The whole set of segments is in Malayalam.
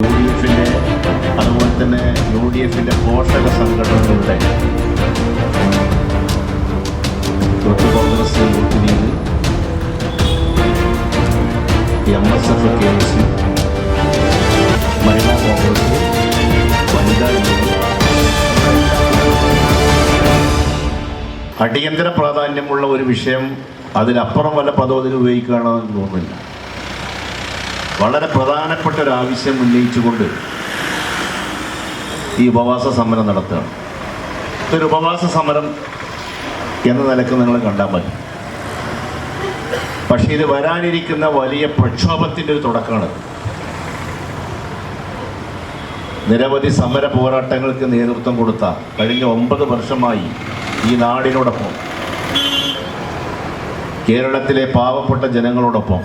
യു എഫിന്റെ അതുപോലെ തന്നെ യു ഡി എഫിന്റെ പോഷക സംഘടനകളുടെ തൊട്ട് കോൺഗ്രസ് വോട്ട് ചെയ്ത് M S F K S Mahila Congress വനിതാ അടിയന്തര പ്രാധാന്യമുള്ള ഒരു വിഷയം അതിലപ്പുറം വല്ല പദവതിൽ ഉപയോഗിക്കുകയാണെന്ന് തോന്നുന്നില്ല. വളരെ പ്രധാനപ്പെട്ട ഒരു ആവശ്യം ഉന്നയിച്ചുകൊണ്ട് ഈ ഉപവാസ സമരം നടത്തുകയാണ്. ഇതൊരു ഉപവാസ സമരം എന്ന നിലയ്ക്ക് നിങ്ങൾ കണ്ടാൽ മതി. പക്ഷേ ഇത് വരാനിരിക്കുന്ന വലിയ പ്രക്ഷോഭത്തിന്റെ ഒരു തുടക്കമാണ് നിരവധി സമര പോരാട്ടങ്ങൾക്ക് നേതൃത്വം കൊടുത്ത കഴിഞ്ഞ ഒമ്പത് വർഷമായി ഈ നാടിനോടൊപ്പം കേരളത്തിലെ പാവപ്പെട്ട ജനങ്ങളോടൊപ്പം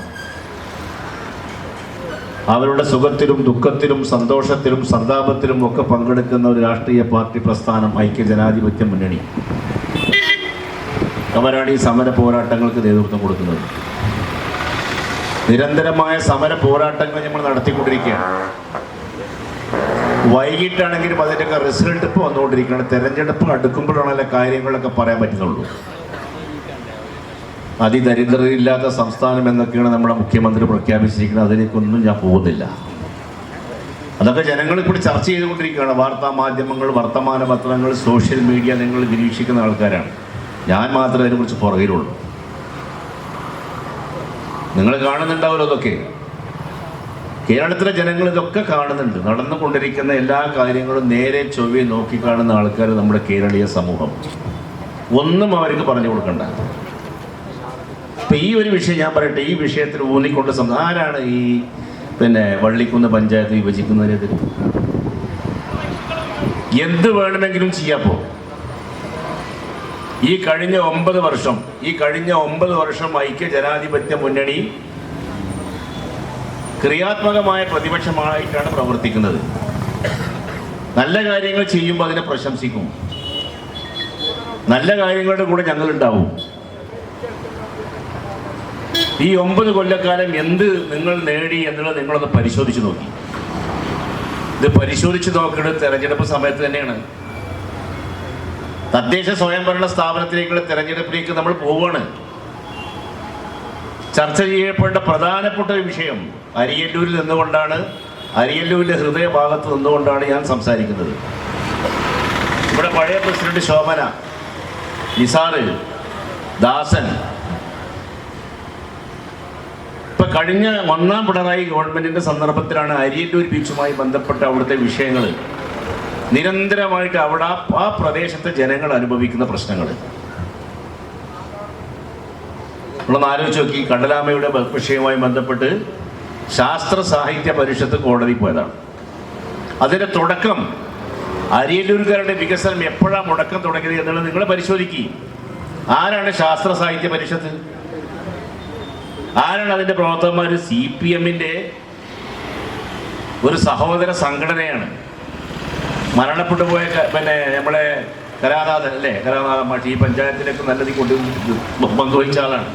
അവരുടെ സുഖത്തിലും ദുഃഖത്തിലും സന്തോഷത്തിലും സന്താപത്തിലും ഒക്കെ പങ്കെടുക്കുന്ന ഒരു രാഷ്ട്രീയ പാർട്ടി പ്രസ്ഥാനം ഐക്യ ജനാധിപത്യ മുന്നണി. അവരാണ് ഈ സമര പോരാട്ടങ്ങൾക്ക് നേതൃത്വം കൊടുക്കുന്നത്. നിരന്തരമായ സമര പോരാട്ടങ്ങൾ നമ്മൾ നടത്തിക്കൊണ്ടിരിക്കുകയാണ്. വൈകിട്ടാണെങ്കിലും അതിന്റെയൊക്കെ റിസൾട്ട് ഇപ്പോൾ വന്നുകൊണ്ടിരിക്കുകയാണ്. തെരഞ്ഞെടുപ്പ് അടുക്കുമ്പോഴാണല്ലോ കാര്യങ്ങളൊക്കെ പറയാൻ പറ്റുന്നുള്ളൂ. അതിദരിദ്രരില്ലാത്ത സംസ്ഥാനം എന്നൊക്കെയാണ് നമ്മുടെ മുഖ്യമന്ത്രി പ്രഖ്യാപിച്ചിരിക്കുന്നത്. അതിലേക്കൊന്നും ഞാൻ പോകുന്നില്ല. അതൊക്കെ ജനങ്ങൾ കൂടി ചർച്ച ചെയ്തുകൊണ്ടിരിക്കുകയാണ്. വാർത്താ മാധ്യമങ്ങൾ വർത്തമാന പത്രങ്ങൾ സോഷ്യൽ മീഡിയ നിങ്ങൾ നിരീക്ഷിക്കുന്ന ആൾക്കാരാണ്. ഞാൻ മാത്രമേ അതിനെക്കുറിച്ച് പുറകിലുള്ളൂ. നിങ്ങൾ കാണുന്നുണ്ടാവുമല്ലോ അതൊക്കെ. കേരളത്തിലെ ജനങ്ങൾ ഇതൊക്കെ കാണുന്നുണ്ട്. നടന്നുകൊണ്ടിരിക്കുന്ന എല്ലാ കാര്യങ്ങളും നേരെ ചൊവ്വെ നോക്കിക്കാണുന്ന ആൾക്കാർ നമ്മുടെ കേരളീയ സമൂഹം. ഒന്നും അവർക്ക് പറഞ്ഞു കൊടുക്കണ്ട. ഇപ്പൊ ഈ ഒരു വിഷയം ഞാൻ പറയട്ടെ ഈ വിഷയത്തിൽ ഊന്നിക്കൊണ്ട് സംസാരം ആരാണ് ഈ പിന്നെ വള്ളിക്കുന്ന് പഞ്ചായത്ത് വിഭജിക്കുന്നതിനെതിരെ? എന്ത് വേണമെങ്കിലും ചെയ്യാപ്പോ ഈ കഴിഞ്ഞ ഒമ്പത് വർഷം ഈ കഴിഞ്ഞ ഒമ്പത് വർഷം ഐക്യ ജനാധിപത്യ മുന്നണി ക്രിയാത്മകമായ പ്രതിപക്ഷമായിട്ടാണ് പ്രവർത്തിക്കുന്നത്. നല്ല കാര്യങ്ങൾ ചെയ്യുമ്പോൾ അതിനെ പ്രശംസിക്കും. നല്ല കാര്യങ്ങളുടെ കൂടെ ഞങ്ങളുണ്ടാവും. ഈ ഒമ്പത് കൊല്ലക്കാലം എന്ത് നിങ്ങൾ നേടി എന്നുള്ളത് നിങ്ങളൊന്ന് പരിശോധിച്ച് നോക്കി. ഇത് പരിശോധിച്ച് നോക്കേണ്ടത് തെരഞ്ഞെടുപ്പ് സമയത്ത് തന്നെയാണ്. തദ്ദേശ സ്വയംഭരണ സ്ഥാപനത്തിലേക്കുള്ള തെരഞ്ഞെടുപ്പിലേക്ക് നമ്മൾ പോവുകയാണ് ചർച്ച ചെയ്യപ്പെടേണ്ട പ്രധാനപ്പെട്ട ഒരു വിഷയം അരിയല്ലൂരിൽ നിന്നുകൊണ്ടാണ് അരിയല്ലൂരിന്റെ ഹൃദയഭാഗത്ത് നിന്നുകൊണ്ടാണ് ഞാൻ സംസാരിക്കുന്നത്. ഇവിടെ പഴയ പ്രസിഡന്റ് ശോഭന നിസാറ് ദാസൻ ഇപ്പൊ കഴിഞ്ഞ ഒന്നാം പിണറായി ഗവൺമെന്റിന്റെ സന്ദർഭത്തിലാണ് അരിയല്ലൂർ ബീച്ചുമായി ബന്ധപ്പെട്ട അവിടുത്തെ വിഷയങ്ങൾ നിരന്തരമായിട്ട് അവിടെ ആ- പ്രദേശത്തെ ജനങ്ങൾ അനുഭവിക്കുന്ന പ്രശ്നങ്ങൾ നമ്മളൊന്ന് ആലോചിച്ച് നോക്കി കടലാമയുടെ വിഷയവുമായി ബന്ധപ്പെട്ട് ശാസ്ത്ര സാഹിത്യ പരിഷത്ത് കോടതി പോയതാണ്. അതിന്റെ തുടക്കം അരിയല്ലൂർക്കാരുടെ വികസനം എപ്പോഴാണ് മുടക്കം തുടങ്ങിയത് എന്നുള്ളത് നിങ്ങൾ പരിശോധിക്കുക ആരാണ് ശാസ്ത്ര സാഹിത്യ പരിഷത്ത്? ആരാണ് അതിന്റെ പ്രവർത്തകന്മാർ സി പി എമ്മിന്റെ ഒരു സഹോദര സംഘടനയാണ്. മരണപ്പെട്ടു പോയ പിന്നെ നമ്മളെ കലാനാഥൻ അല്ലേ? കലാനാഥൻ മാഷി ഈ പഞ്ചായത്തിലേക്ക് നല്ലത് കൊണ്ട് പങ്കുവഹിച്ച ആളാണ്.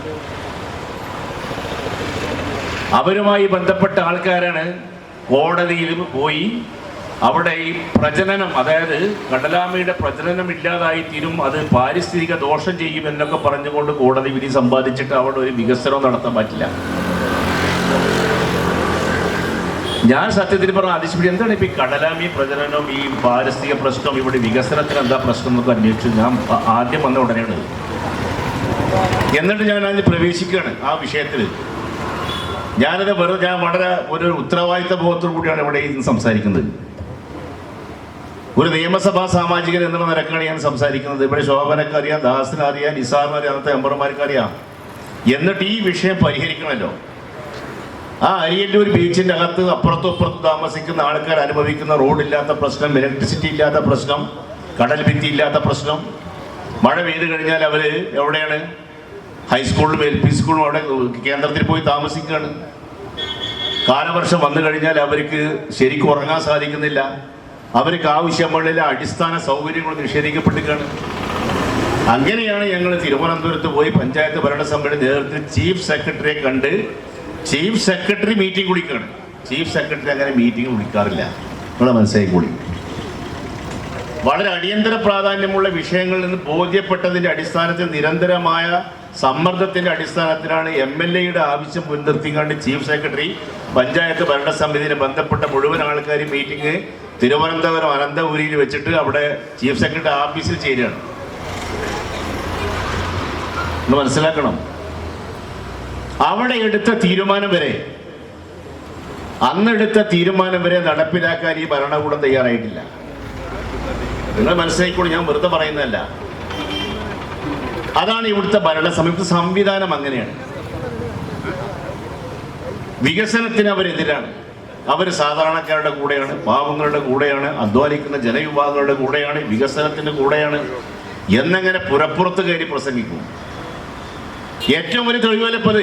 അവരുമായി ബന്ധപ്പെട്ട ആൾക്കാരാണ് കോടതിയിൽ പോയി അവിടെ ഈ പ്രജനനം അതായത് കടലാമയുടെ പ്രജനനം ഇല്ലാതായി തീരും അത് പാരിസ്ഥിതിക ദോഷം ചെയ്യും എന്നൊക്കെ പറഞ്ഞുകൊണ്ട് കോടതി വിധി സമ്പാദിച്ചിട്ട് അവിടെ ഒരു വികസനം നടത്താൻ പറ്റില്ല. ഞാൻ സത്യത്തിൽ പറഞ്ഞ അതിശയം എന്താണ് ഇപ്പൊ ഈ കടലാമി പ്രജനനം ഈ പാരിസ്ഥിതിക പ്രശ്നം ഇവിടെ വികസനത്തിന് എന്താ പ്രശ്നം എന്നൊക്കെ അന്വേഷിച്ചു ഞാൻ ആദ്യം വന്ന ഉടനെയാണ്. എന്നിട്ട് ഞാൻ അതിന് പ്രവേശിക്കുകയാണ് ആ വിഷയത്തിൽ. ഞാനത് വെറുതെ ഞാൻ വളരെ ഒരു ഉത്തരവാദിത്ത ബോധത്തോടു കൂടിയാണ് ഇവിടെ സംസാരിക്കുന്നത്. ഒരു നിയമസഭാ സാമാജികൻ എന്നുള്ള നിരക്കാണ് ഞാൻ സംസാരിക്കുന്നത്. ഇവിടെ ശോഭനക്കറിയാം അറിയാം നിസാറിനറിയാം അന്നത്തെ എംബർമാർക്കറിയാം എന്നിട്ട് ഈ വിഷയം പരിഹരിക്കണമല്ലോ. ആ അരിയല്ലൂർ ബീച്ചിന്റെ അകത്ത് അപ്പുറത്തും ഇപ്പുറത്തും താമസിക്കുന്ന ആൾക്കാർ അനുഭവിക്കുന്ന റോഡില്ലാത്ത പ്രശ്നം ഇലക്ട്രിസിറ്റി ഇല്ലാത്ത പ്രശ്നം കടൽ ഭിത്തി ഇല്ലാത്ത പ്രശ്നം. മഴ പെയ്ത് കഴിഞ്ഞാൽ അവർ എവിടെയാണ്? ഹൈസ്കൂളിലും എൽ പി സ്കൂളിലും അവിടെ കേന്ദ്രത്തിൽ പോയി താമസിക്കുകയാണ്. കാലവർഷം വന്നു കഴിഞ്ഞാൽ അവർക്ക് ശരിക്കും ഉറങ്ങാൻ സാധിക്കുന്നില്ല. അവർക്ക് ആവശ്യമുള്ള അടിസ്ഥാന സൗകര്യങ്ങൾ നിഷേധിക്കപ്പെട്ടിരിക്കുകയാണ്. അങ്ങനെയാണ് ഞങ്ങൾ തിരുവനന്തപുരത്ത് പോയി പഞ്ചായത്ത് ഭരണസമിതിയുടെ നേതൃത്വത്തിൽ ചീഫ് സെക്രട്ടറിയെ കണ്ട് ചീഫ് സെക്രട്ടറി മീറ്റിംഗ് കുടിക്കുകയാണ് ചീഫ് സെക്രട്ടറി അങ്ങനെ മീറ്റിംഗ് വിളിക്കാറില്ല. മനസ്സിലായി കൂടി? വളരെ അടിയന്തര പ്രാധാന്യമുള്ള വിഷയങ്ങളിൽ നിന്ന് ബോധ്യപ്പെട്ടതിന്റെ അടിസ്ഥാനത്തിൽ നിരന്തരമായ സമ്മർദ്ദത്തിന്റെ അടിസ്ഥാനത്തിലാണ് എം എൽ എയുടെ ആവശ്യം മുൻനിർത്തിക്കൊണ്ട് ചീഫ് സെക്രട്ടറി പഞ്ചായത്ത് ഭരണസമിതിയെ ബന്ധപ്പെട്ട മുഴുവൻ ആൾക്കാരും മീറ്റിംഗ് തിരുവനന്തപുരം അനന്തപുരിയിൽ വെച്ചിട്ട് അവിടെ ചീഫ് സെക്രട്ടറി ഓഫീസിൽ ചേരുകയാണ്. എന്ന് മനസ്സിലാക്കണം. അവിടെ എടുത്ത തീരുമാനം വരെ അന്നെടുത്ത തീരുമാനം വരെ നടപ്പിലാക്കാൻ ഈ ഭരണകൂടം തയ്യാറായിട്ടില്ല. നിങ്ങൾ മനസ്സിലാക്കിക്കോളൂ ഞാൻ വെറുതെ പറയുന്നതല്ല. അതാണ് ഇവിടുത്തെ ഭരണ സംയുക്ത സംവിധാനം അങ്ങനെയാണ്. വികസനത്തിന് അവരെതിരാണ്. അവർ സാധാരണക്കാരുടെ കൂടെയാണ് പാവങ്ങളുടെ കൂടെയാണ് അധ്വാനിക്കുന്ന ജനവിഭാഗങ്ങളുടെ കൂടെയാണ് വികസനത്തിന്റെ കൂടെയാണ്. എന്നങ്ങനെ പുറപ്പുറത്ത് കയറി പ്രസംഗിക്കും? ഏറ്റവും വലിയ തൊഴിലുവലപ്പത്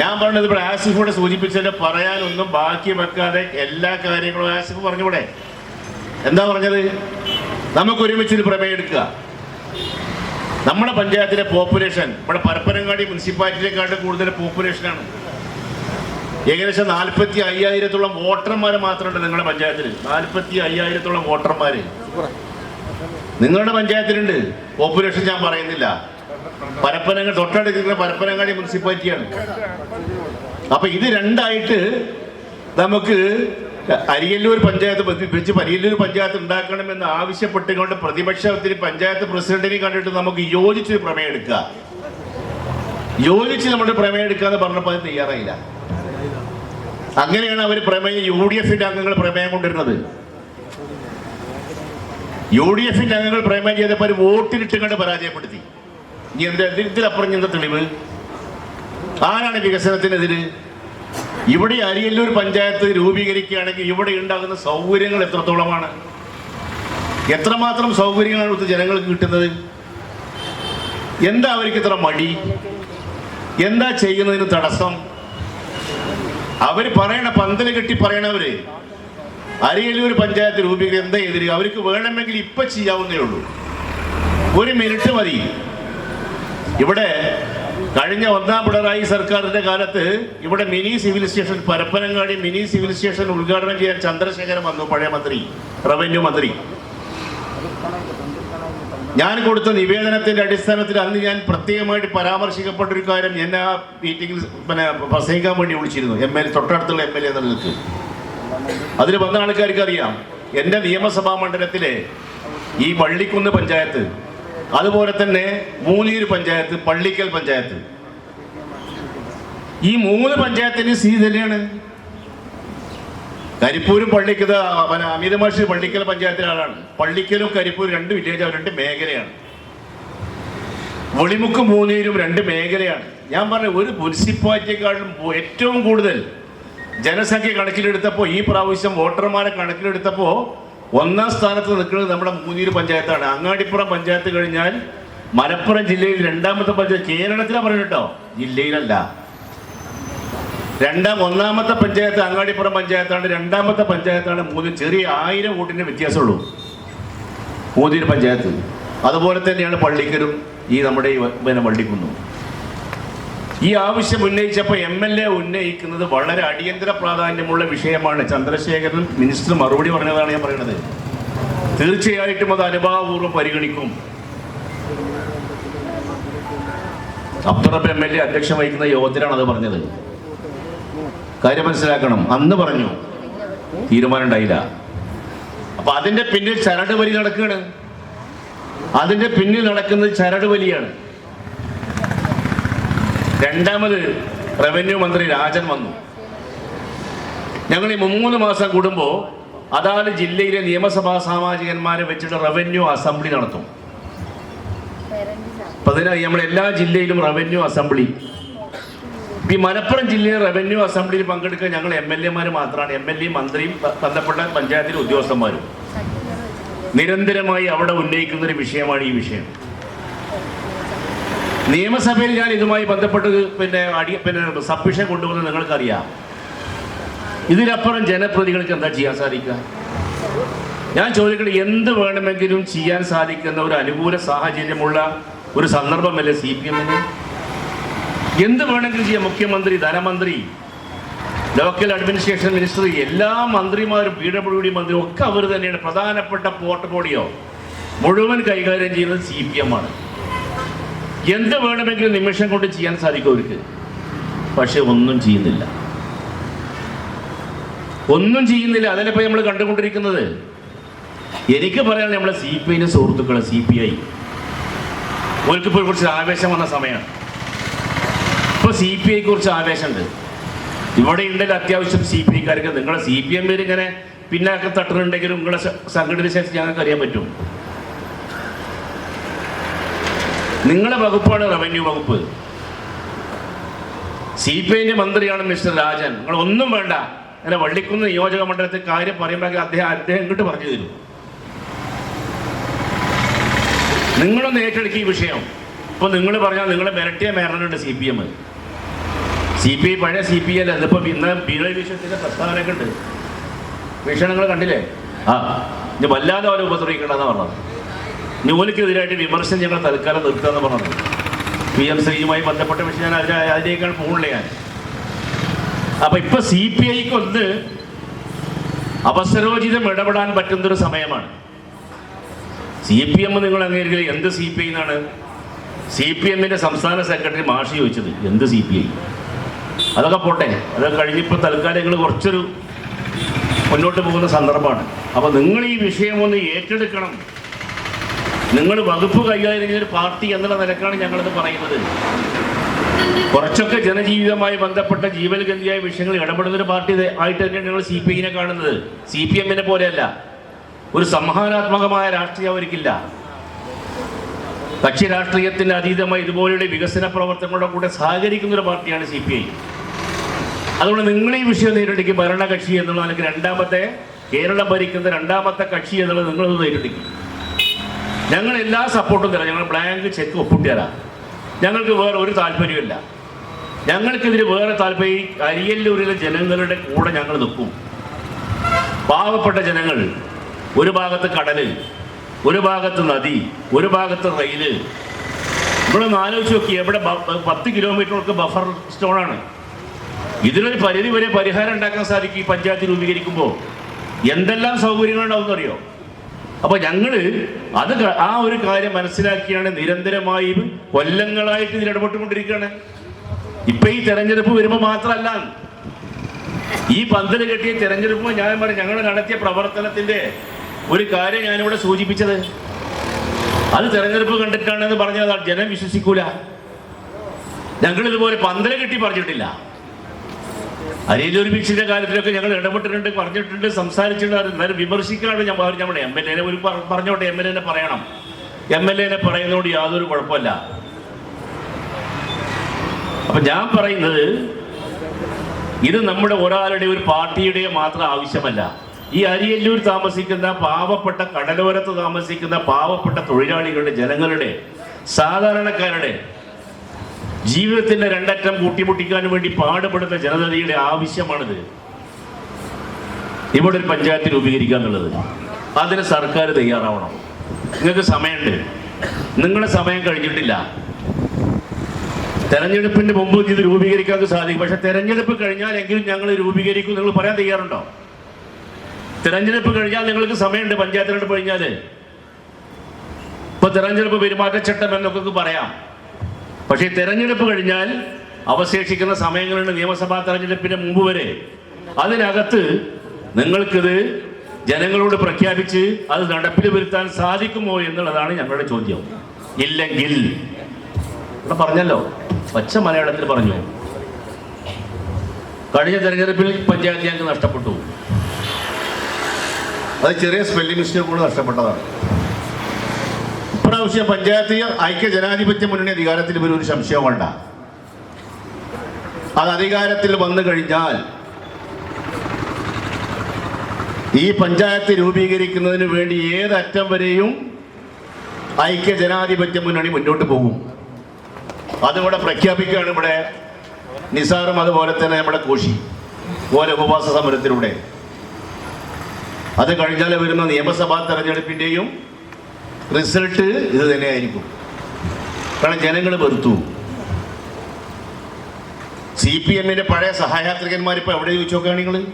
ഞാൻ പറഞ്ഞത് ഇവിടെ ആസിഫോടെ സൂചിപ്പിച്ചതിന്റെ പറയാനൊന്നും ബാക്കി വെക്കാതെ എല്ലാ കാര്യങ്ങളും ആസിഫ് പറഞ്ഞൂടെ എന്താ പറഞ്ഞത്? നമുക്ക് ഒരുമിച്ച് ഒരു പ്രമേയം എടുക്കുക. നമ്മുടെ പഞ്ചായത്തിലെ പോപ്പുലേഷൻ ഇവിടെ പരപ്പനങ്ങാടി മുനിസിപ്പാലിറ്റിയെക്കാട്ടും കൂടുതൽ പോപ്പുലേഷനാണ് ഏകദേശം നാൽപ്പത്തി അയ്യായിരത്തോളം വോട്ടർമാർ മാത്രമുണ്ട് നിങ്ങളുടെ പഞ്ചായത്തിൽ. നാൽപ്പത്തി അയ്യായിരത്തോളം വോട്ടർമാർ നിങ്ങളുടെ പഞ്ചായത്തിലുണ്ട്. പോപ്പുലേഷൻ ഞാൻ പറയുന്നില്ല. പരപ്പനങ്ങൾ തൊട്ടടുക്കുന്ന പരപ്പനങ്ങാടി മുനിസിപ്പാലിറ്റിയാണ്. അപ്പൊ ഇത് രണ്ടായിട്ട് നമുക്ക് അരിയല്ലൂർ പഞ്ചായത്ത് ബന്ധിപ്പിച്ച് അരിയല്ലൂർ പഞ്ചായത്ത് ഉണ്ടാക്കണമെന്ന് ആവശ്യപ്പെട്ടുകൊണ്ട് പ്രതിപക്ഷത്തിന് പഞ്ചായത്ത് പ്രസിഡന്റിനെ കണ്ടിട്ട് നമുക്ക് യോജിച്ച് പ്രമേയം എടുക്കുക. യോജിച്ച് നമ്മുടെ പ്രമേയം എടുക്കുക എന്ന് പറഞ്ഞപ്പോൾ അത് തയ്യാറായില്ല. അങ്ങനെയാണ് അവർ പ്രമേയം യു ഡി എഫിന്റെ അംഗങ്ങൾ പ്രമേയം കൊണ്ടിരുന്നത് യു ഡി എഫിന്റെ അംഗങ്ങൾ പ്രമേയം ചെയ്തപ്പോൾ അവർ വോട്ടിലിട്ട് കണ്ട് പരാജയപ്പെടുത്തി. ഇനി എന്താ ഇതിലപ്പുറം എന്താ തെളിവ്? ആരാണ് വികസനത്തിനെതിര്? ഇവിടെ അരിയല്ലൂർ പഞ്ചായത്ത് രൂപീകരിക്കുകയാണെങ്കിൽ ഇവിടെ ഉണ്ടാകുന്ന സൗകര്യങ്ങൾ എത്രത്തോളമാണ്? എത്രമാത്രം സൗകര്യങ്ങളാണ് ഇവിടുത്തെ ജനങ്ങൾക്ക് കിട്ടുന്നത്? എന്താ അവർക്ക് ഇത്ര മടി? എന്താ ചെയ്യുന്നതിന് തടസ്സം? അവർ പറയണ പന്തൽ കെട്ടി പറയണവര്. അരിയല്ലൂർ പഞ്ചായത്ത് രൂപീകരണം എന്താ എതിര് അവർക്ക് വേണമെങ്കിൽ ഇപ്പൊ ചെയ്യാവുന്നേ ഉള്ളൂ. ഒരു മിനിറ്റ് മതി. ഇവിടെ കഴിഞ്ഞ ഒന്നാം പിണറായി സർക്കാരിന്റെ കാലത്ത് ഇവിടെ mini civil station Parappanangadi mini civil station ഉദ്ഘാടനം ചെയ്യാൻ ചന്ദ്രശേഖരൻ വന്നു പഴയ മന്ത്രി റവന്യൂ മന്ത്രി. ഞാൻ കൊടുത്ത നിവേദനത്തിന്റെ അടിസ്ഥാനത്തിൽ അന്ന് ഞാൻ പ്രത്യേകമായിട്ട് പരാമർശിക്കപ്പെട്ട ഒരു കാര്യം എന്നെ ആ മീറ്റിംഗിൽ പിന്നെ പ്രസംഗിക്കാൻ വേണ്ടി വിളിച്ചിരുന്നു. എം എൽ തൊട്ടടുത്തുള്ള എം എൽ എ എന്നുള്ളവർക്ക് അതിൽ വന്ന ആൾക്കാർക്ക് അറിയാം. എന്റെ നിയമസഭാ മണ്ഡലത്തിലെ ഈ പള്ളിക്കുന്ന് പഞ്ചായത്ത് അതുപോലെ തന്നെ മൂലിയൂർ പഞ്ചായത്ത് പള്ളിക്കൽ പഞ്ചായത്ത്. ഈ മൂന്ന് പഞ്ചായത്തിന് സ്ഥിതി തന്നെയാണ്. കരിപ്പൂരും പള്ളിക്കത് അമിതമാഷി പള്ളിക്കൽ പഞ്ചായത്തിലെ ആളാണ്. പള്ളിക്കലും കരിപ്പൂരും രണ്ട് വില്ലേജ് രണ്ട് മേഖലയാണ്. വെളിമുക്ക് മൂന്നീരും രണ്ട് മേഖലയാണ്. ഞാൻ പറഞ്ഞ ഒരു മുനിസിപ്പാലിറ്റിയെക്കാളും ഏറ്റവും കൂടുതൽ ജനസംഖ്യ കണക്കിലെടുത്തപ്പോൾ ഈ പ്രാവശ്യം വോട്ടർമാരെ കണക്കിലെടുത്തപ്പോൾ ഒന്നാം സ്ഥാനത്ത് നിൽക്കുന്നത് നമ്മുടെ മൂന്നീര് പഞ്ചായത്താണ്. അങ്ങാടിപ്പുറം പഞ്ചായത്ത് കഴിഞ്ഞാൽ മലപ്പുറം ജില്ലയിൽ രണ്ടാമത്തെ പഞ്ചായത്ത് കേരളത്തിലാണ് പറയുന്നത് കേട്ടോ. ജില്ലയിലല്ല. രണ്ടാം ഒന്നാമത്തെ പഞ്ചായത്ത് അങ്ങാടിപ്പുറം പഞ്ചായത്താണ് രണ്ടാമത്തെ പഞ്ചായത്താണ് മൂന്ന് ചെറിയ ആയിരം വോട്ടിന്റെ വ്യത്യാസമുള്ളൂ. മൂന്നീര് പഞ്ചായത്ത്. അതുപോലെ തന്നെയാണ് പള്ളിക്കരും ഈ നമ്മുടെ ഈ പിന്നെ ഈ ആവശ്യം ഉന്നയിച്ചപ്പോൾ എം എൽ എ ഉന്നയിക്കുന്നത് വളരെ അടിയന്തര പ്രാധാന്യമുള്ള വിഷയമാണ്. ചന്ദ്രശേഖരൻ മിനിസ്റ്റർ മറുപടി പറഞ്ഞതാണ് ഞാൻ പറയുന്നത് തീർച്ചയായിട്ടും അത് അനുഭാവപൂർവം പരിഗണിക്കും. അബ്ദുറബ് എം എൽ എ അധ്യക്ഷം വഹിക്കുന്ന യോഗത്തിലാണ് അത് പറഞ്ഞത്. കാര്യം മനസ്സിലാക്കണം. അന്ന് പറഞ്ഞു. തീരുമാനം ഉണ്ടായില്ല. അപ്പൊ അതിന്റെ പിന്നിൽ ചരട് വലി നടക്കുകയാണ്. അതിന്റെ പിന്നിൽ നടക്കുന്നത് ചരട് വലിയാണ്. രണ്ടാമത് റവന്യൂ മന്ത്രി രാജൻ വന്നു. ഞങ്ങൾ ഈ മൂന്ന് മാസം കൂടുമ്പോൾ അതാത് ജില്ലയിലെ നിയമസഭാ സാമാജികന്മാരെ വെച്ചിട്ട് റവന്യൂ അസംബ്ലി നടത്തും. അപ്പൊ അതിനായി നമ്മുടെ എല്ലാ ജില്ലയിലും റവന്യൂ അസംബ്ലി ഈ മലപ്പുറം ജില്ലയിലെ റവന്യൂ അസംബ്ലിയിൽ പങ്കെടുക്കാൻ ഞങ്ങൾ എം എൽ എമാർ മാത്രമാണ്. എം എൽ എ മന്ത്രിയും ബന്ധപ്പെട്ട പഞ്ചായത്തിലെ ഉദ്യോഗസ്ഥന്മാരും. നിരന്തരമായി അവിടെ ഉന്നയിക്കുന്ന ഒരു വിഷയമാണ് ഈ വിഷയം. നിയമസഭയിൽ ഞാൻ ഇതുമായി ബന്ധപ്പെട്ട് പിന്നെ അടി പിന്നെ സബ്മിഷൻ കൊണ്ടുവന്ന് നിങ്ങൾക്കറിയാം. ഇതിനപ്പുറം ജനപ്രതികൾക്ക് എന്താ ചെയ്യാൻ സാധിക്കുക? ഞാൻ ചോദിക്കട്ടെ എന്ത് വേണമെങ്കിലും ചെയ്യാൻ സാധിക്കുന്ന ഒരു അനുകൂല സാഹചര്യമുള്ള ഒരു സന്ദർഭമല്ലേ സി പി എമ്മിന്? എന്ത് വേണമെങ്കിലും ചെയ്യാം. മുഖ്യമന്ത്രി ധനമന്ത്രി ലോക്കൽ അഡ്മിനിസ്ട്രേഷൻ മിനിസ്റ്റർ എല്ലാ മന്ത്രിമാരും പി ഡബ്ല്യു ഡി മന്ത്രിയും ഒക്കെ അവർ തന്നെയാണ്. പ്രധാനപ്പെട്ട പോർട്ട്ഫോളിയോ മുഴുവൻ കൈകാര്യം ചെയ്യുന്നത് സി പി എം ആണ്. എന്ത് വേണമെങ്കിലും നിമിഷം കൊണ്ട് ചെയ്യാൻ സാധിക്കും അവർക്ക്. പക്ഷെ ഒന്നും ചെയ്യുന്നില്ല. ഒന്നും ചെയ്യുന്നില്ല. അതിലിപ്പോൾ നമ്മൾ കണ്ടുകൊണ്ടിരിക്കുന്നത്. എനിക്ക് പറയാനുള്ള നമ്മളെ സി പി ഐന്റെ സുഹൃത്തുക്കളെ സി പി ഐ. ഓർക്കിപ്പോൾ കുറച്ച് ആവേശം വന്ന സമയമാണ് ഇപ്പൊ സി പി ഐ കുറിച്ച് ആവേശമുണ്ട്. ഇവിടെ ഉണ്ടെങ്കിൽ അത്യാവശ്യം സി പി ഐക്കാർക്ക് നിങ്ങളെ സി പി എം ഇങ്ങനെ പിന്നാക്കം തട്ടുന്നുണ്ടെങ്കിലും നിങ്ങളെ സംഘടന ശേഷം ഞങ്ങൾക്ക് അറിയാൻ പറ്റും. നിങ്ങളെ വകുപ്പാണ് റവന്യൂ വകുപ്പ്. സി പി ഐന്റെ മന്ത്രിയാണ് മിസ്റ്റർ രാജൻ. നിങ്ങൾ ഒന്നും വേണ്ട. അങ്ങനെ വള്ളിക്കുന്ന് നിയോജക മണ്ഡലത്തിൽ കാര്യം പറയുമ്പോഴേക്കും അദ്ദേഹം അദ്ദേഹം ഇങ്ങോട്ട് പറഞ്ഞു തരും. നിങ്ങളൊന്ന് ഏറ്റെടുക്കി വിഷയം. ഇപ്പൊ നിങ്ങൾ പറഞ്ഞാൽ നിങ്ങളെ മിരട്ടിയ മേറണുണ്ട് C P M C P I പഴയ സി പി ഐ അല്ല. അതിപ്പോൾ ഇന്ന് ബീനോയ് വിഷയത്തിന്റെ പ്രസ്താവനയൊക്കെ ഉണ്ട് വീക്ഷണങ്ങൾ കണ്ടില്ലേ? ആ ഇനി വല്ലാതെ അവരെ ഉപദ്രവിക്കണ്ടെന്ന് പറഞ്ഞത്. ജോലിക്കെതിരായിട്ട് വിമർശനം ഞങ്ങൾ തൽക്കാലം നിർത്തുകയെന്ന് പറഞ്ഞത്. പി എം ശ്രീയുമായി ബന്ധപ്പെട്ട വിഷയം ഞാൻ അതിനെ അതിനേക്കാൾ പോകുന്നില്ല ഞാൻ. അപ്പൊ ഇപ്പൊ സി പി ഐക്ക് ഒന്ന് അവസരോചിതം ഇടപെടാൻ പറ്റുന്നൊരു സമയമാണ്. സി പി എം നിങ്ങൾ അംഗീകരിക്കില്ല. എന്ത് സി പി ഐ എന്നാണ് സി പി എമ്മിന്റെ സംസ്ഥാന സെക്രട്ടറി മാഷി ചോദിച്ചത്. എന്ത് സി പി ഐ അതൊക്കെ പോട്ടെ. അതൊക്കെ കഴിഞ്ഞിപ്പോൾ തൽക്കാലം നിങ്ങൾ കുറച്ചൊരു മുന്നോട്ട് പോകുന്ന സന്ദർഭമാണ്. അപ്പോൾ നിങ്ങൾ ഈ വിഷയം ഒന്ന് ഏറ്റെടുക്കണം. നിങ്ങൾ വകുപ്പ് കൈകാര്യം ഒരു പാർട്ടി എന്നുള്ള നിലക്കാണ് ഞങ്ങളിത് പറയുന്നത്. കുറച്ചൊക്കെ ജനജീവിതമായി ബന്ധപ്പെട്ട ജീവൽഗന്ധിയായ വിഷയങ്ങൾ ഇടപെടുന്ന ഒരു പാർട്ടി ആയിട്ട് തന്നെയാണ് ഞങ്ങൾ സി പി ഐനെ കാണുന്നത്. സി പി എമ്മിനെ പോലെയല്ല. ഒരു സംഹാരാത്മകമായ രാഷ്ട്രീയം അവർക്കില്ല. കക്ഷി രാഷ്ട്രീയത്തിന് അതീതമായി ഇതുപോലെയുള്ള വികസന പ്രവർത്തനങ്ങളുടെ കൂടെ സഹകരിക്കുന്ന ഒരു പാർട്ടിയാണ് സി പി ഐ അതുകൊണ്ട് നിങ്ങൾ ഈ വിഷയം നേരിട്ടിക്ക് ഭരണകക്ഷി എന്നുള്ള അല്ലെങ്കിൽ രണ്ടാമത്തെ കേരളം ഭരിക്കുന്ന രണ്ടാമത്തെ കക്ഷി എന്നുള്ളത് നിങ്ങൾ നേരിട്ടിക്കും ഞങ്ങൾ എല്ലാ സപ്പോർട്ടും തരാം. ഞങ്ങൾ ബ്ലാങ്ക് ചെക്ക് ഒപ്പിട്ട് തരാം. ഞങ്ങൾക്ക് വേറെ ഒരു താല്പര്യമില്ല ഞങ്ങൾക്കിതിന് വേറെ താല്പര്യം അരിയല്ലൂരിലെ ജനങ്ങളുടെ കൂടെ ഞങ്ങൾ നിൽക്കും. പാവപ്പെട്ട ജനങ്ങൾ ഒരു ഭാഗത്ത് കടൽ ഒരു ഭാഗത്ത് നദി ഒരു ഭാഗത്ത് റെയിൽ. നമ്മളൊന്ന് ആലോചിച്ച് നോക്കി എവിടെ പത്ത് കിലോമീറ്റർക്ക് ബഫർ സ്റ്റോണാണ് ഇതിനൊരു പരിധി വരെ പരിഹാരം ഉണ്ടാക്കാൻ സാധിക്കും ഈ പഞ്ചായത്ത് രൂപീകരിക്കുമ്പോൾ. എന്തെല്ലാം സൗകര്യങ്ങളുണ്ടാവും അറിയോ അപ്പൊ ഞങ്ങൾ അത് ആ ഒരു കാര്യം മനസ്സിലാക്കിയാണ് നിരന്തരമായി കൊല്ലങ്ങളായിട്ട് ഇതിൽ ഇടപെട്ടുകൊണ്ടിരിക്കുകയാണ്. ഇപ്പൊ ഈ തെരഞ്ഞെടുപ്പ് വരുമ്പോൾ മാത്രമല്ല ഈ പന്തൽ കെട്ടിയ തെരഞ്ഞെടുപ്പ് ഞാൻ പറഞ്ഞു ഞങ്ങൾ നടത്തിയ പ്രവർത്തനത്തിന്റെ ഒരു കാര്യം ഞാനിവിടെ സൂചിപ്പിച്ചത്. അത് തെരഞ്ഞെടുപ്പ് കണ്ടിട്ടാണെന്ന് പറഞ്ഞാൽ ജനം വിശ്വസിക്കൂല. ഞങ്ങൾ ഇതുപോലെ പന്തൽ കെട്ടി പറഞ്ഞിട്ടില്ല. അരിയിലൊരു വീക്ഷിന്റെ കാര്യത്തിലൊക്കെ ഞങ്ങൾ ഇടപെട്ടിട്ടുണ്ട് പറഞ്ഞിട്ടുണ്ട് സംസാരിച്ചിട്ടുണ്ട് അത് എന്നാലും വിമർശിക്കാണ് ഞാൻ നമ്മുടെ എം എൽ എനെ ഒരു പറഞ്ഞോട്ടെ എം എൽ എനെ പറയണം. എം എൽ എനെ പറയുന്നതുകൊണ്ട് യാതൊരു കുഴപ്പമില്ല. അപ്പൊ ഞാൻ പറയുന്നത് ഇത് നമ്മുടെ ഒരാളുടെ ഒരു പാർട്ടിയുടെ മാത്രം ആവശ്യമല്ല. ഈ അരിയല്ലൂർ താമസിക്കുന്ന പാവപ്പെട്ട കടലോരത്ത് താമസിക്കുന്ന പാവപ്പെട്ട തൊഴിലാളികളുടെ ജനങ്ങളുടെ സാധാരണക്കാരുടെ ജീവിതത്തിന്റെ രണ്ടറ്റം കൂട്ടിമുട്ടിക്കാൻ വേണ്ടി പാടുപെടുന്ന ജനതയുടെ ആവശ്യമാണിത്. ഇവിടെ ഒരു പഞ്ചായത്ത് രൂപീകരിക്കുക എന്നുള്ളത്. അതിന് സർക്കാർ തയ്യാറാവണം. നിങ്ങൾക്ക് സമയമുണ്ട്. നിങ്ങളുടെ സമയം കഴിഞ്ഞിട്ടില്ല. തെരഞ്ഞെടുപ്പിന്റെ മുമ്പ് ഇത് രൂപീകരിക്കാൻ സാധിക്കും. പക്ഷെ തെരഞ്ഞെടുപ്പ് കഴിഞ്ഞാൽ എങ്കിലും ഞങ്ങൾ രൂപീകരിക്കും നിങ്ങൾ പറയാൻ തയ്യാറുണ്ടോ? തെരഞ്ഞെടുപ്പ് കഴിഞ്ഞാൽ നിങ്ങൾക്ക് സമയമുണ്ട് പഞ്ചായത്തിനോട് കഴിഞ്ഞാൽ. ഇപ്പൊ തെരഞ്ഞെടുപ്പ് പെരുമാറ്റച്ചട്ടം എന്നൊക്കെ പറയാം. പക്ഷേ തെരഞ്ഞെടുപ്പ് കഴിഞ്ഞാൽ അവശേഷിക്കുന്ന സമയങ്ങളുണ്ട് നിയമസഭാ തെരഞ്ഞെടുപ്പിന് മുമ്പ് വരെ അതിനകത്ത് നിങ്ങൾക്കിത് ജനങ്ങളോട് പ്രഖ്യാപിച്ച് അത് നടപ്പിൽ വരുത്താൻ സാധിക്കുമോ എന്നുള്ളതാണ് ഞങ്ങളുടെ ചോദ്യം. ഇല്ലെങ്കിൽ. ഇവിടെ പറഞ്ഞല്ലോ. പച്ച മലയാളത്തിൽ പറഞ്ഞു. കഴിഞ്ഞ തെരഞ്ഞെടുപ്പിൽ പഞ്ചായത്ത് ഞങ്ങൾക്ക് നഷ്ടപ്പെട്ടു. അത് ചെറിയ സ്പെല്ലിംഗ് മിസ്റ്റേക്ക് കൂടെ നഷ്ടപ്പെട്ടതാണ്. ഇപ്രാവശ്യം പഞ്ചായത്ത് ഐക്യ ജനാധിപത്യ മുന്നണി അധികാരത്തിൽ വരും ഒരു സംശയം വേണ്ട. അത് അധികാരത്തിൽ വന്നു കഴിഞ്ഞാൽ ഈ പഞ്ചായത്ത് രൂപീകരിക്കുന്നതിന് വേണ്ടി ഏതറ്റം വരെയും ഐക്യ ജനാധിപത്യ മുന്നണി മുന്നോട്ട് പോകും. അതിവിടെ പ്രഖ്യാപിക്കുകയാണ് ഇവിടെ നിസാറും അതുപോലെ തന്നെ നമ്മുടെ കോശി പോലെ ഉപവാസ സമരത്തിലൂടെ. അത് കഴിഞ്ഞാൽ വരുന്ന നിയമസഭാ തെരഞ്ഞെടുപ്പിന്റെയും റിസൾട്ട് ഇത് തന്നെയായിരിക്കും കാരണം ജനങ്ങൾ വെറുത്തു. സി പി എമ്മിന്റെ പഴയ സഹായാത്രികന്മാർ ഇപ്പൊ എവിടെ ചോദിച്ചു നോക്കുകയാണ് നിങ്ങൾ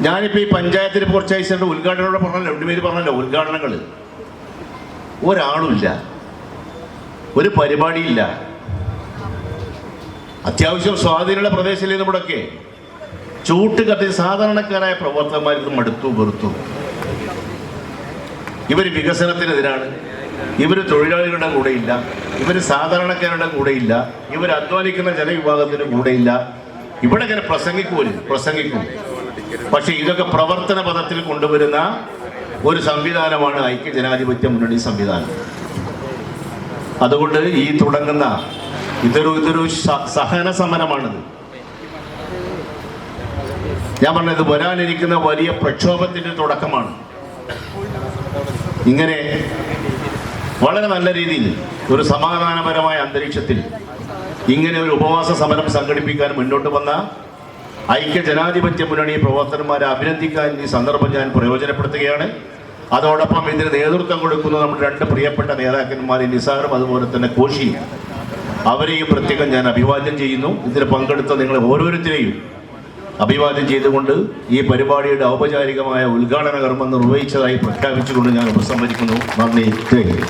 ഞാനിപ്പോ ഈ പഞ്ചായത്തിൽ കുറച്ചായി ഉദ്ഘാടനങ്ങളോട് പറഞ്ഞല്ലോ രണ്ടുപേര് പറഞ്ഞല്ലോ ഉദ്ഘാടനങ്ങൾ ഒരാളുമില്ല. ഒരു പരിപാടിയില്ല. അത്യാവശ്യം സ്വാധീനമുള്ള പ്രദേശത്തിലേ നമ്മുടെയൊക്കെ. ചൂട്ട് കത്തി സാധാരണക്കാരായ പ്രവർത്തകന്മാർക്ക് മടുത്തു വെറുത്തു. ഇവർ വികസനത്തിനെതിരാണ്. ഇവർ തൊഴിലാളികളുടെ കൂടെയില്ല. ഇവർ സാധാരണക്കാരുടെ കൂടെയില്ല. ഇവർ അധ്വാനിക്കുന്ന ജനവിഭാഗത്തിന് കൂടെയില്ല. ഇവിടെ ഇങ്ങനെ പ്രസംഗിക്കുമല്ലോ പ്രസംഗിക്കും. പക്ഷെ ഇതൊക്കെ പ്രവർത്തന പദത്തിൽ കൊണ്ടുവരുന്ന ഒരു സംവിധാനമാണ് ഐക്യ ജനാധിപത്യ മുന്നണി സംവിധാനം. അതുകൊണ്ട് ഈ തുടങ്ങുന്ന ഇതൊരു ഇതൊരു സഹന സമരമാണിത്. ഞാൻ പറഞ്ഞത് വരാനിരിക്കുന്ന വലിയ പ്രക്ഷോഭത്തിന്റെ തുടക്കമാണ്. ഇങ്ങനെ വളരെ നല്ല രീതിയിൽ ഒരു സമാധാനപരമായ അന്തരീക്ഷത്തിൽ ഇങ്ങനെ ഒരു ഉപവാസ സമരം സംഘടിപ്പിക്കാൻ മുന്നോട്ട് വന്ന ഐക്യ ജനാധിപത്യ മുന്നണി പ്രവർത്തകന്മാരെ അഭിനന്ദിക്കാൻ ഈ സന്ദർഭം ഞാൻ പ്രയോജനപ്പെടുത്തുകയാണ്. അതോടൊപ്പം ഇതിന് നേതൃത്വം കൊടുക്കുന്ന നമ്മുടെ രണ്ട് പ്രിയപ്പെട്ട നേതാക്കന്മാർ നിസാറും അതുപോലെ തന്നെ കോശിയും. അവരെയും പ്രത്യേകം ഞാൻ അഭിവാദ്യം ചെയ്യുന്നു. ഇതിൽ പങ്കെടുത്ത നിങ്ങളെ ഓരോരുത്തരെയും അഭിവാദ്യം ചെയ്തുകൊണ്ട് ഈ പരിപാടിയുടെ ഔപചാരികമായ ഉദ്ഘാടന കർമ്മം നിർവഹിച്ചതായി പ്രഖ്യാപിച്ചുകൊണ്ട് ഞാൻ ഉപസംഹരിക്കുന്നു. നന്ദി.